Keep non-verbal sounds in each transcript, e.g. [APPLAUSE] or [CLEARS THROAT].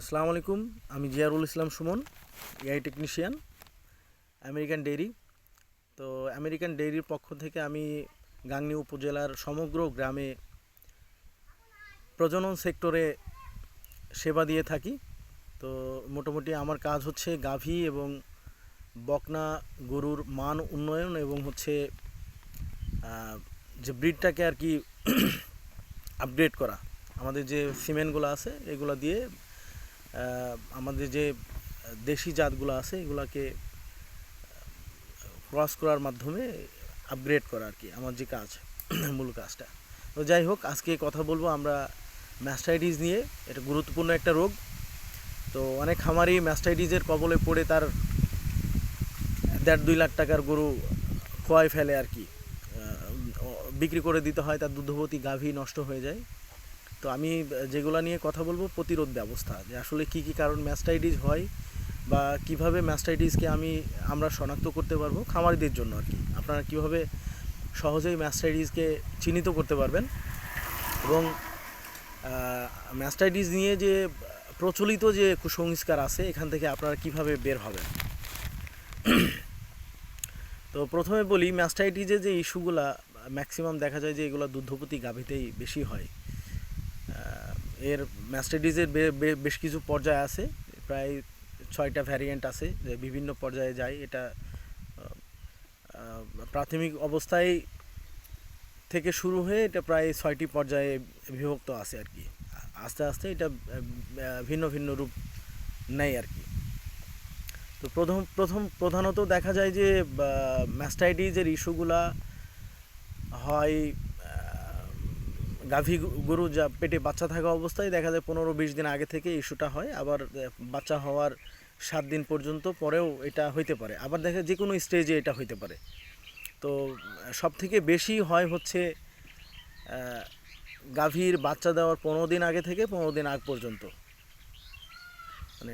আসসালামু আলাইকুম, আমি Ziarul Islam Suman, AI technician, American dairy. তো আমেরিকান ডেইরির পক্ষ থেকে আমি গাংনী উপজেলার সমগ্র গ্রামে প্রজনন সেক্টরে সেবা দিয়ে থাকি। তো মোটামুটি আমার কাজ হচ্ছে গাভী এবং বকনা গরুর মান উন্নয়ন এবং হচ্ছে যে ব্রিডটাকে আর কি [CLEARS THROAT] আপগ্রেড করা। আমাদের যে সিমেন্টগুলো আছে, এগুলো দিয়ে আমাদের যে দেশি জাতগুলো আছে, এগুলাকে ক্রস করার মাধ্যমে আপগ্রেড করা আর কি, আমার যে কাজ, [CLEARS THROAT] মূল কাজটা। তো যাই হোক, আজকে কথা বলব আমরা ম্যাস্টাইটিস নিয়ে, এটা গুরুত্বপূর্ণ একটা রোগ। তো অনেক খামারি ম্যাস্টাইটিসের কবলে পড়ে তার দেড় দুই লাখ টাকার গরু খোয়াই ফেলে আর কি। বিক্রি করে দিতে হয়, তার দুধবতী গাভী নষ্ট হয়ে যায়। তো আমি যেগুলো নিয়ে কথা বলব প্রতিরোধ ব্যবস্থা, যে আসলে কি কি কারণ ম্যাস্টাইটিস হয় বা কীভাবে ম্যাস্টাইটিসকে আমি, আমরা শনাক্ত করতে পারব খামারিদের জন্য আর কি। আপনারা কীভাবে সহজেই ম্যাস্টাইটিসকে চিহ্নিত করতে পারবেন এবং ম্যাস্টাইটিস নিয়ে যে প্রচলিত যে কুসংস্কার আছে, এখান থেকে আপনারা কীভাবে বের হবেন। তো প্রথমে বলি ম্যাস্টাইটিসের যে ইস্যুগুলা ম্যাক্সিমাম দেখা যায় যে এগুলো দুগ্ধপতি গাভীতেই বেশি হয়। এর বে- বেশ কিছু পর্যায় আছে, প্রায় ছয়টা ভ্যারিয়েন্ট আছে যে বিভিন্ন পর্যায়ে যায়। এটা প্রাথমিক অবস্থায় থেকে শুরু হয়ে এটা প্রায় ছয়টি পর্যায়ে বিভক্ত আছে আর কি। আস্তে আস্তে এটা ভিন্ন ভিন্ন রূপ নেয় আর কি। তো প্রথম প্রথম প্রধানত দেখা যায় যে ম্যাস্টাইটিসের ইস্যুগুলা হয় গাভী গরু যা পেটে বাচ্চা থাকা অবস্থায় দেখা যায় পনেরো বিশ দিন আগে থেকে ইস্যুটা হয়, আবার বাচ্চা হওয়ার সাত দিন পর্যন্ত পরেও এটা হইতে পারে। আবার দেখা যে কোনো স্টেজে এটা হইতে পারে। তো সব থেকে বেশি হয় হচ্ছে গাভীর বাচ্চা দেওয়ার পনেরো দিন আগে থেকে পনেরো দিন আগ পর্যন্ত। মানে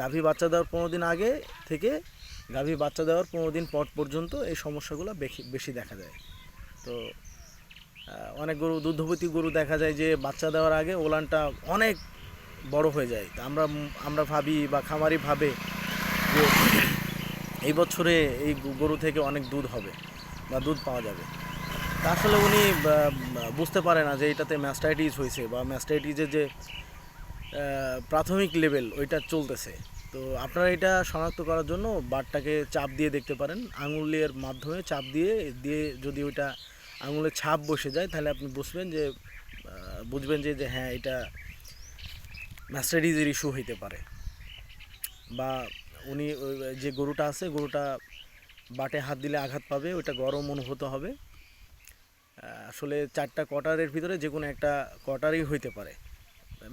গাভী বাচ্চা দেওয়ার পনেরো দিন আগে থেকে গাভী বাচ্চা দেওয়ার পনেরো দিন পর পর্যন্ত এই সমস্যাগুলো বেশি দেখা যায়। তো অনেক গরু, দুগ্ধবতী গরু দেখা যায় যে বাচ্চা দেওয়ার আগে ওলানটা অনেক বড় হয়ে যায়। তা আমরা আমরা ভাবি বা খামারি ভাবে যে এই বছরে এই গরু থেকে অনেক দুধ হবে বা দুধ পাওয়া যাবে। আসলে উনি বুঝতে পারে না যে এটাতে ম্যাস্টাইটিস হয়েছে বা ম্যাস্টাইটিসের যে প্রাথমিক লেভেল ওইটা চলতেছে। তো আপনারা এটা শনাক্ত করার জন্য বারটাকে চাপ দিয়ে দেখতে পারেন। আঙুলের মাধ্যমে চাপ দিয়ে দিয়ে যদি ওইটা আঙুলের ছাপ বসে যায়, তাহলে আপনি বুঝবেন যে বুঝবেন যে যে হ্যাঁ এটা ম্যাস্টাইটিসের ইস্যু হইতে পারে। বা উনি যে গরুটা আছে, গরুটা বাটে হাত দিলে আঘাত পাবে, ওইটা গরম অনুভূত হবে। আসলে চারটা কোয়ার্টারের ভিতরে যে কোনো একটা কোয়ার্টারই হইতে পারে।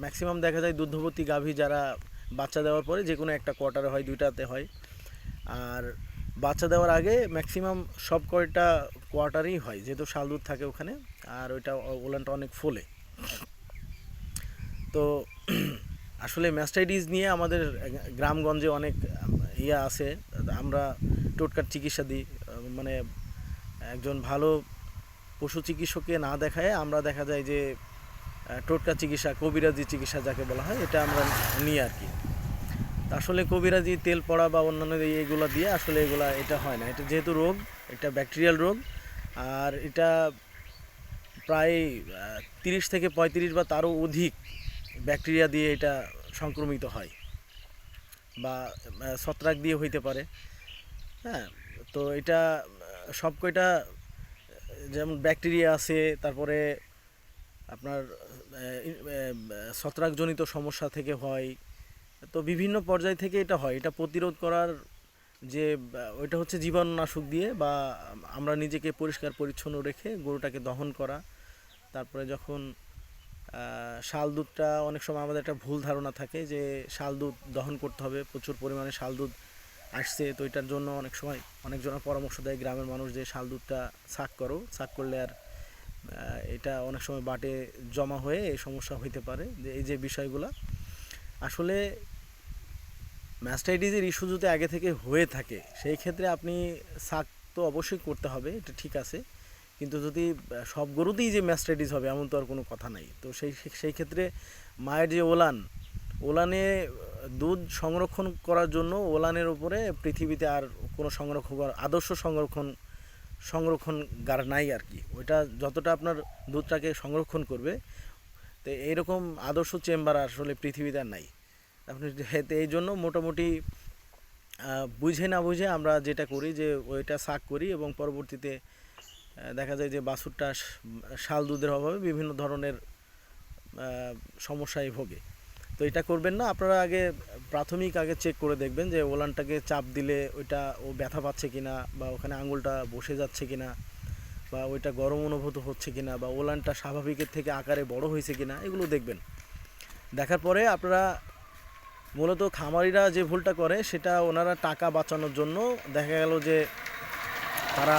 ম্যাক্সিমাম দেখা যায় দুগ্ধবতী গাভী যারা বাচ্চা দেওয়ার পরে যে কোনো একটা কোয়ার্টারে হয়, দুইটাতে হয়। আর বাচ্চা দেওয়ার আগে ম্যাক্সিমাম সব কয়টা কোয়ার্টারেই হয়, যেহেতু শাল দুধ থাকে ওখানে, আর ওইটা ওলানটা অনেক ফোলে। তো [CLEARS THROAT] আসলে ম্যাস্টাইটিস নিয়ে আমাদের গ্রামগঞ্জে অনেক ইয়া আছে। আমরা টোটকার চিকিৎসা দিই মানে একজন ভালো পশু চিকিৎসককে না দেখায়, আমরা দেখা যায় যে টোটকা চিকিৎসা, কবিরাজি চিকিৎসা যাকে বলা হয়, এটা আমরা নিই আর কি। আসলে কবিরাজি, তেল পড়া বা অন্যান্য এইগুলো দিয়ে আসলে এগুলা এটা হয় না। এটা যেহেতু রোগ, এটা ব্যাকটেরিয়াল রোগ, আর এটা প্রায় তিরিশ থেকে পঁয়ত্রিশ বা তারও অধিক ব্যাকটেরিয়া দিয়ে এটা সংক্রমিত হয় বা ছত্রাক দিয়ে হইতে পারে। হ্যাঁ তো এটা সব কয়টা যেমন ব্যাকটেরিয়া আছে, তারপরে আপনার ছত্রাকজনিত সমস্যা থেকে হয় তো বিভিন্ন পর্যায় থেকে এটা হয়। এটা প্রতিরোধ করার যে ওইটা হচ্ছে জীবাণুনাশক দিয়ে বা আমরা নিজেকে পরিষ্কার পরিচ্ছন্ন রেখে গরুটাকে দহন করা। তারপরে যখন শাল দুধটা অনেক সময় আমাদের একটা ভুল ধারণা থাকে যে, শাল দুধ দহন করতে হবে, প্রচুর পরিমাণে শাল দুধ আসছে, তো এটার জন্য অনেক সময় অনেকজনের পরামর্শ দেয় গ্রামের মানুষ যে, শাল দুধটা ছাক করো। ছাক করলে আর এটা অনেক সময় বাটে জমা হয়ে এই সমস্যা হইতে পারে। যে, এই যে বিষয়গুলো। আসলে ম্যাস্টাইটিসের ইস্যু যদি আগে থেকে হয়ে থাকে, সেই ক্ষেত্রে আপনি সাক তো অবশ্যই করতে হবে, এটা ঠিক আছে। কিন্তু যদি সব গরুতেই যে ম্যাস্টাইটিস হবে, এমন তো আর কোনো কথা নাই। তো সেই সেই ক্ষেত্রে মায়ের যে ওলান, ওলানে দুধ সংরক্ষণ করার জন্য ওলানের উপরে পৃথিবীতে আর কোনো সংরক্ষণ আদর্শ সংরক্ষণ সংরক্ষণগার নাই আর কি। ওইটা যতটা আপনার দুধটাকে সংরক্ষণ করবে, তো এইরকম আদর্শ চেম্বার আসলে পৃথিবীতে আর নাই। আপনি এই জন্য মোটামুটি বুঝে না বুঝে আমরা যেটা করি যে ওইটা শাক করি এবং পরবর্তীতে দেখা যায় যে বাছুরটা শাল দুধের অভাবে বিভিন্ন ধরনের সমস্যায় ভোগে। তো এটা করবেন না, আপনারা আগে প্রাথমিক আগে চেক করে দেখবেন যে ওলানটাকে চাপ দিলে ওইটা ও ব্যথা পাচ্ছে কিনা বা ওখানে আঙুলটা বসে যাচ্ছে কিনা বা ওইটা গরম অনুভূত হচ্ছে কিনা বা ওলানটা স্বাভাবিকের থেকে আকারে বড় হয়েছে কিনা, এগুলো দেখবেন। দেখার পরে আপনারা মূলত খামারিরা যে ভুলটা করে সেটা ওনারা টাকা বাঁচানোর জন্য দেখা গেল যে তারা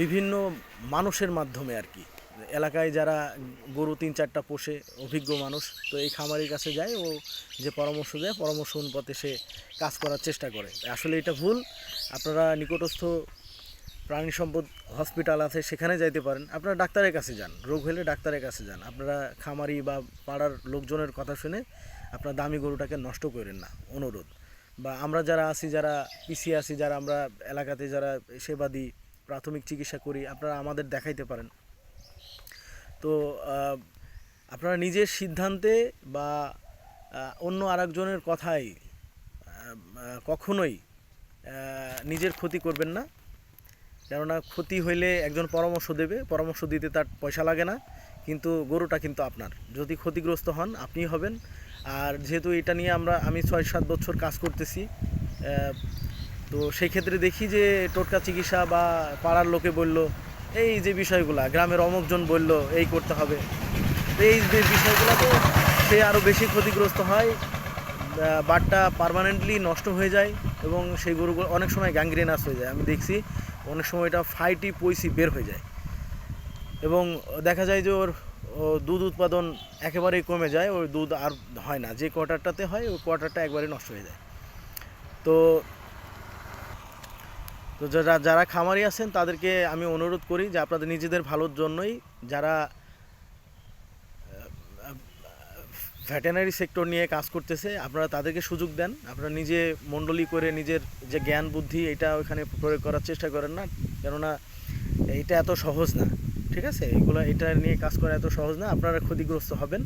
বিভিন্ন মানুষের মাধ্যমে আর কি। এলাকায় যারা গরু তিন চারটা পোষে, অভিজ্ঞ মানুষ, তো এই খামারির কাছে যায়, ও যে পরামর্শ দেয়, পরামর্শ অনুপাতে সে কাজ করার চেষ্টা করে। আসলে এটা ভুল। আপনারা নিকটস্থ প্রাণী সম্পদ হসপিটাল আছে, সেখানে যাইতে পারেন। আপনারা ডাক্তারের কাছে যান, রোগ হলে ডাক্তারের কাছে যান। আপনারা খামারি বা পাড়ার লোকজনের কথা শুনে আপনার দামি গরুটাকে নষ্ট করেন না অনুরোধ। বা আমরা যারা আছি যারা পিছিয়ে আছি যারা আমরা এলাকাতে যারা সেবা দিই প্রাথমিক চিকিৎসা করি আপনারা আমাদের দেখাইতে পারেন। তো আপনারা নিজের সিদ্ধান্তে বা অন্য আরেকজনের আহ, কখনোই নিজের ক্ষতি করবেন না। কেননা ক্ষতি হইলে একজন পরামর্শ দেবে পরামর্শ দিতে তার পয়সা লাগে না। কিন্তু গরুটা কিন্তু আপনার। যদি ক্ষতিগ্রস্ত হন আপনি হবেন। আর যেহেতু এটা নিয়ে আমরা, আমি ছয় সাত বছর কাজ করতেছি তো সেই ক্ষেত্রে দেখি যে টোটকা চিকিৎসা বা পাড়ার লোকে বলল, এই যে বিষয়গুলো, গ্রামের অমুকজন বলল, এই করতে হবে। এই যে বিষয়গুলোতে সে আরও বেশি ক্ষতিগ্রস্ত হয় বাটটা পার্মানেন্টলি নষ্ট হয়ে যায় এবং সেই গরুগুলো অনেক সময় গ্যাংগ্রেনাস হয়ে যায় আমি দেখছি অনেক সময় এটা ফাইটি পইসি বের হয়ে যায়। এবং দেখা যায় যে ওর দুধ উৎপাদন একেবারেই কমে যায় ওই দুধ আর হয় না। যে কোয়ার্টারটাতে হয়, ওই কোয়ার্টারটা একবারে নষ্ট হয়ে যায়। তো তো যারা যারা খামারি আছেন, তাদেরকে আমি অনুরোধ করি যে আপনাদের নিজেদের ভালোর জন্যই যারা ভেটেনারি সেক্টর নিয়ে কাজ করতেছে, আপনারা তাদেরকে সুযোগ দেন। আপনারা নিজে মণ্ডলী করে নিজের যে জ্ঞান, বুদ্ধি, এটা ওখানে প্রয়োগ করার চেষ্টা করেন না। কেননা এটা এত সহজ না। ঠিক আছে? এগুলো এটা নিয়ে কাজ করা এত সহজ না, আপনারা ক্ষতিগ্রস্ত হবেন।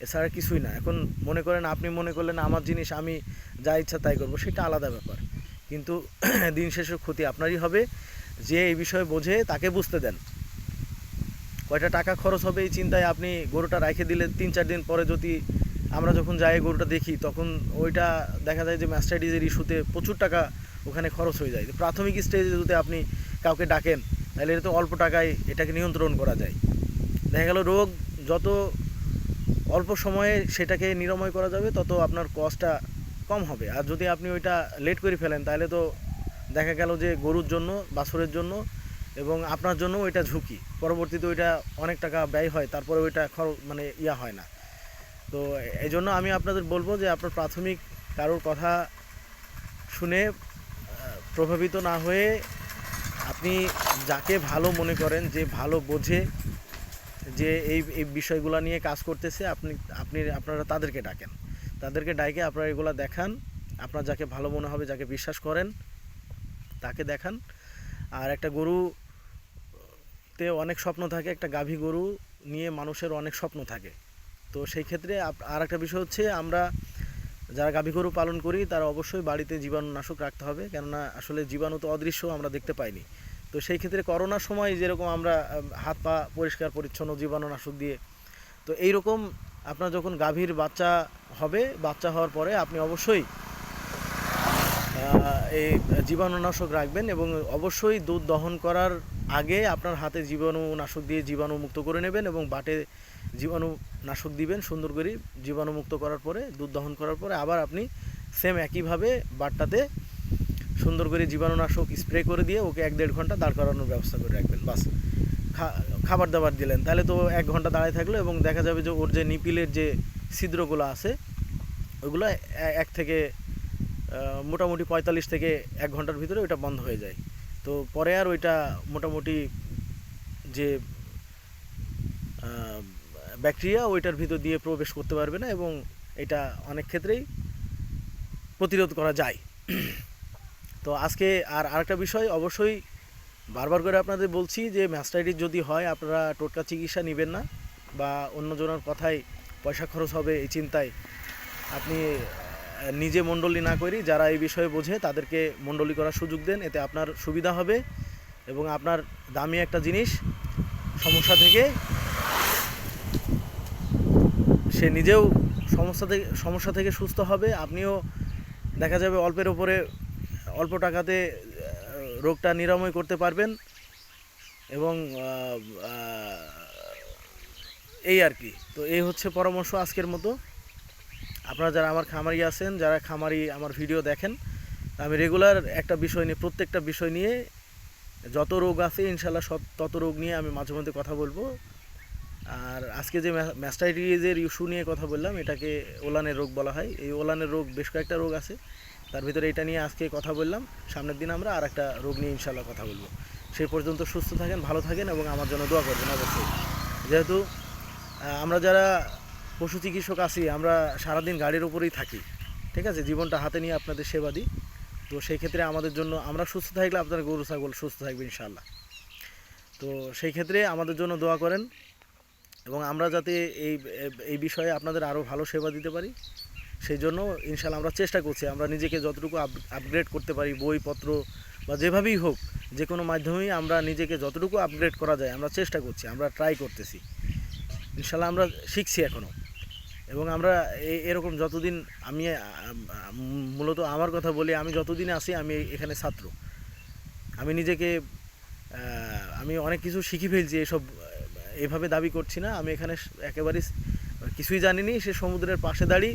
এছাড়া কিছুই না। এখন মনে করেন, আপনি মনে করলেন আমার জিনিস, আমি যা ইচ্ছা তাই করব, সেটা আলাদা ব্যাপার। কিন্তু [CLEARS THROAT] দিন শেষে ক্ষতি আপনারই হবে। যে এই বিষয়ে বোঝে, তাকে বুঝতে দেন। কয়টা টাকা খরচ হবে এই চিন্তায় আপনি গরুটা রেখে দিলে তিন চার দিন পরে যদি আমরা যখন যাই গরুটা দেখি, তখন ওইটা দেখা যায় যে ম্যাস্টাইটিসের ইস্যুতে প্রচুর টাকা ওখানে খরচ হয়ে যায়। প্রাথমিক স্টেজে যদি আপনি কাউকে ডাকেন তাহলে এটা তো অল্প টাকায় এটাকে নিয়ন্ত্রণ করা যায়। দেখা গেল রোগ যত অল্প সময়ে সেটাকে নিরাময় করা যাবে, তত আপনার কস্টটা কম হবে। আর যদি আপনি ওইটা লেট করে ফেলেন, তাহলে তো দেখা গেল যে গরুর জন্য, বাছরের জন্য এবং আপনার জন্য ওইটা ঝুঁকি। পরবর্তীতে ওইটা অনেক টাকা ব্যয় হয়, তারপরে ওইটা খর মানে ইয়া হয় না। তো এই জন্য আমি আপনাদের বলব যে আপনার প্রাথমিক কারোর কথা শুনে প্রভাবিত না হয়ে আপনি যাকে ভালো মনে করেন, যে ভালো বোঝে, যে এই এই বিষয়গুলো নিয়ে কাজ করতেছে, আপনি আপনি, আপনারা তাদেরকে ডাকেন। তাদেরকে ডাকে আপনারা এগুলো দেখান, আপনার যাকে ভালো মনে হবে, যাকে বিশ্বাস করেন, তাকে দেখান। আর একটা গরু তে অনেক স্বপ্ন থাকে, একটা গাভী গরু নিয়ে মানুষের অনেক স্বপ্ন থাকে। তো সেই ক্ষেত্রে আর একটা বিষয় হচ্ছে, আমরা যারা গাভী গরু পালন করি, তারা অবশ্যই বাড়িতে জীবাণুনাশক রাখতে হবে। কেননা আসলে জীবাণু তো অদৃশ্য, আমরা দেখতে পাইনি। তো সেই ক্ষেত্রে করোনার সময় যেরকম আমরা হাত পা পরিষ্কার, পরিচ্ছন্ন জীবাণুনাশক দিয়ে, তো এই রকম আপনার যখন গাভীর বাচ্চা হবে, বাচ্চা হওয়ার পরে আপনি অবশ্যই এই জীবাণুনাশক রাখবেন এবং অবশ্যই দুধ দহন করার আগে আপনার হাতে জীবাণুনাশক দিয়ে জীবাণুমুক্ত করে নেবেন এবং বাটে জীবাণুনাশক দিবেন সুন্দর করে জীবাণুমুক্ত করার পরে, দুধ দহন করার পরে আবার আপনি সেম একইভাবে বাটটাতে সুন্দর করে জীবাণুনাশক স্প্রে করে দিয়ে ওকে এক দেড় ঘণ্টা দাঁড় করানোর ব্যবস্থা করে রাখবেন, বাস। খাবার দাবার দিলেন, তাহলে তো এক ঘণ্টা দাঁড়ায় থাকল এবং দেখা যাবে যে ওর যে নিপিলের যে ছিদ্রগুলো আছে ওইগুলো এ- এক থেকে মোটামুটি পঁয়তাল্লিশ থেকে এক ঘণ্টার ভিতরে ওইটা বন্ধ হয়ে যায়। তো পরে আর ওইটা মোটামুটি যে ব্যাকটেরিয়া ওইটার ভিতর দিয়ে প্রবেশ করতে পারবে না এবং এটা অনেক ক্ষেত্রেই প্রতিরোধ করা যায়। তো আজকে আর আরেকটা বিষয় অবশ্যই বারবার করে আপনাদের বলছি যে ম্যাস্টাইটিস যদি হয় আপনারা টোটকা চিকিৎসা নেবেন না বা অন্যজনের কথায় পয়সা খরচ হবে এই চিন্তায় আপনি নিজে মণ্ডলী না করি যারা এই বিষয়ে বোঝে তাদেরকে মণ্ডলী করার সুযোগ দেন, এতে আপনার সুবিধা হবে এবং আপনার দামি একটা জিনিস সমস্যা থেকে সে নিজেও সমস্যা থেকে সমস্যা থেকে সুস্থ হবে। আপনিও দেখা যাবে অল্পের ওপরে অল্প টাকাতে রোগটা নিরাময় করতে পারবেন এবং এই আর কি। তো এই হচ্ছে পরামর্শ আজকের মতো। আপনারা যারা আমার খামারি আছেন, যারা খামারি আমার ভিডিও দেখেন, আমি রেগুলার একটা বিষয় নিয়ে, প্রত্যেকটা বিষয় নিয়ে যত রোগ আছে, ইনশাল্লাহ সব, তত রোগ নিয়ে আমি মাঝে মধ্যে কথা বলব। আর আজকে যে ম্যাস্টাইটিসের ইস্যু নিয়ে কথা বললাম, এটাকে ওলানের রোগ বলা হয়। এই ওলানের রোগ বেশ কয়েকটা রোগ আছে। তার ভিতরে এটা নিয়ে আজকে কথা বললাম। সামনের দিন আমরা আর একটা রোগ নিয়ে ইনশাল্লাহ কথা বলব। সে পর্যন্ত সুস্থ থাকেন, ভালো থাকেন এবং আমার জন্য দোয়া করবেন অবশ্যই। যেহেতু আমরা যারা পশু চিকিৎসক আছি, আমরা সারাদিন গাড়ির উপরেই থাকি। ঠিক আছে? জীবনটা হাতে নিয়ে আপনাদের সেবা দিই। তো সেই ক্ষেত্রে আমাদের জন্য, আমরা সুস্থ থাকলে আপনার গরু, ছাগল সুস্থ থাকবে ইনশাল্লাহ তো সেই ক্ষেত্রে আমাদের জন্য দোয়া করেন। এবং আমরা যাতে এই এই বিষয়ে আপনাদের আরও ভালো সেবা দিতে পারি, সেই জন্য ইনশাল্লাহ আমরা চেষ্টা করছি। আমরা নিজেকে যতটুকু আপগ্রেড করতে পারি, বইপত্র বা যেভাবেই হোক, যে কোনো মাধ্যমেই আমরা নিজেকে যতটুকু আপগ্রেড করা যায়, আমরা চেষ্টা করছি, আমরা ট্রাই করতেছি। ইনশাল্লাহ আমরা শিখছি এখনও এবং আমরা এরকম যতদিন আমি মূলত আমার কথা বলি, আমি যতদিন আছি, আমি এখানে ছাত্র। আমি নিজেকে আমি অনেক কিছু শিখে ফেলছি এসব এভাবে দাবি করছি না। আমি এখানে একেবারে কিছুই জানিনি। সে সমুদ্রের পাশে দাঁড়িয়ে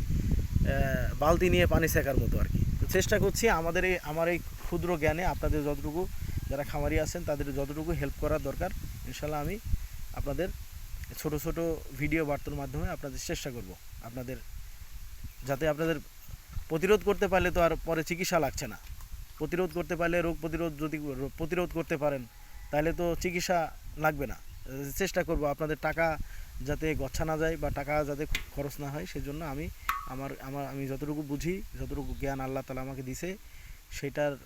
বালতি নিয়ে পানি সেকার মতো আর কি। তো চেষ্টা করছি আমাদের এই আমার এই ক্ষুদ্র জ্ঞানে আপনাদের যতটুকু যারা খামারি আছেন, তাদের যতটুকু হেল্প করার দরকার। ইনশাল্লাহ আমি আপনাদের ছোট ছোট ভিডিও বার্তার মাধ্যমে আপনাদের চেষ্টা করব। আপনাদের যাতে আপনাদের প্রতিরোধ করতে পারলে তো আর পরে চিকিৎসা লাগছে না। প্রতিরোধ করতে পারলে রোগ প্রতিরোধ যদি প্রতিরোধ করতে পারেন, তাহলে তো চিকিৎসা লাগবে না। চেষ্টা করব আপনাদের টাকা যাতে গচ্ছা না যায় বা টাকা যাতে খরচ না হয়, সেজন্য আমি আমার আমার, আমি যতটুকু বুঝি, যতটুকু জ্ঞান আল্লাহ তালা আমাকে দিছে, সেটার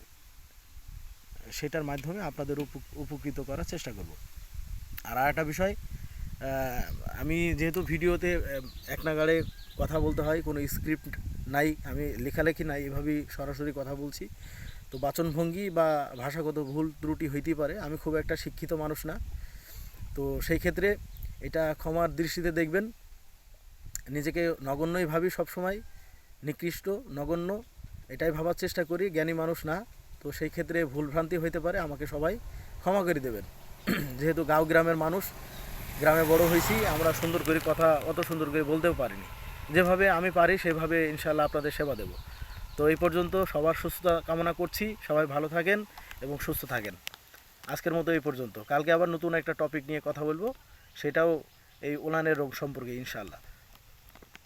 সেটার মাধ্যমে আপনাদের উপ- উপকৃত করার চেষ্টা করব। আর আরেকটা বিষয় আমি যেহেতু ভিডিওতে এক নাগাড়ে কথা বলতে হয়, কোনো স্ক্রিপ্ট নাই, আমি লেখালেখি নাই, এভাবেই সরাসরি কথা বলছি, তো বাচনভঙ্গি বা ভাষাগত ভুল ত্রুটি হইতেই পারে, আমি খুব একটা শিক্ষিত মানুষ না। তো সেই ক্ষেত্রে এটা ক্ষমার দৃষ্টিতে দেখবেন। নিজেকে নগণ্যই ভাবি সবসময়, নিকৃষ্ট, নগণ্য, এটাই ভাবার চেষ্টা করি, জ্ঞানী মানুষ না। তো সেই ক্ষেত্রে ভুলভ্রান্তি হইতে পারে, আমাকে সবাই ক্ষমা করে দেবেন। [CLEARS THROAT] যেহেতু গাঁও গ্রামের মানুষ, গ্রামে বড় হয়েছি আমরা সুন্দর করে কথা, অত সুন্দর করে বলতেও পারিনি। যেভাবে আমি পারি, সেভাবে ইনশাল্লাহ আপনাদের সেবা দেব। তো এই পর্যন্ত সবার সুস্থতা কামনা করছি, সবাই ভালো থাকেন এবং সুস্থ থাকেন। আজকের মতো এই পর্যন্ত। কালকে আবার নতুন একটা টপিক নিয়ে কথা বলব, সেটাও এই ওলানের রোগ সম্পর্কে ইনশাল্লাহ